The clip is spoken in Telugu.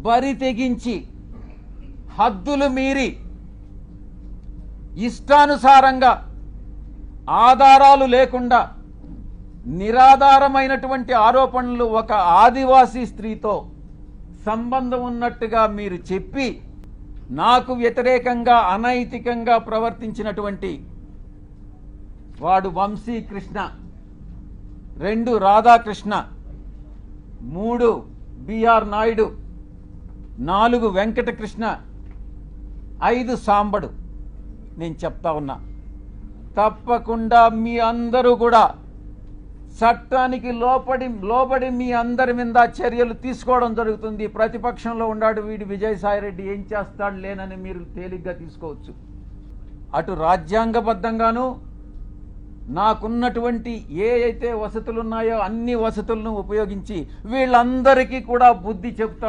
బరి తెగించి హద్దులు మీరి ఇష్టానుసారంగా ఆధారాలు లేకుండా నిరాధారమైనటువంటి ఆరోపణలు ఒక ఆదివాసీ స్త్రీతో సంబంధం ఉన్నట్టుగా మీరు చెప్పి నాకు వ్యతిరేకంగా అనైతికంగా ప్రవర్తించినటువంటి వాడు వంశీకృష్ణ రెండు రాధాకృష్ణ మూడు బిఆర్ నాయుడు నాలుగు వెంకటకృష్ణ ఐదు సాంబడు. నేను చెప్తా ఉన్నా. తప్పకుండా మీ అందరూ కూడా చట్టానికి లోపడి లోబడి మీ అందరి మీద చర్యలు తీసుకోవడం జరుగుతుంది. ప్రతిపక్షంలో ఉన్నాడు వీడి విజయసాయిరెడ్డి. ఏం చేస్తాడు లేనని మీరు తేలిగ్గా తీసుకోవచ్చు. అటు రాజ్యాంగబద్ధంగాను నాకున్నటువంటి ఏ అయితే వసతులు ఉన్నాయో అన్ని వసతులను ఉపయోగించి వీళ్ళందరికీ కూడా బుద్ధి చెప్తాను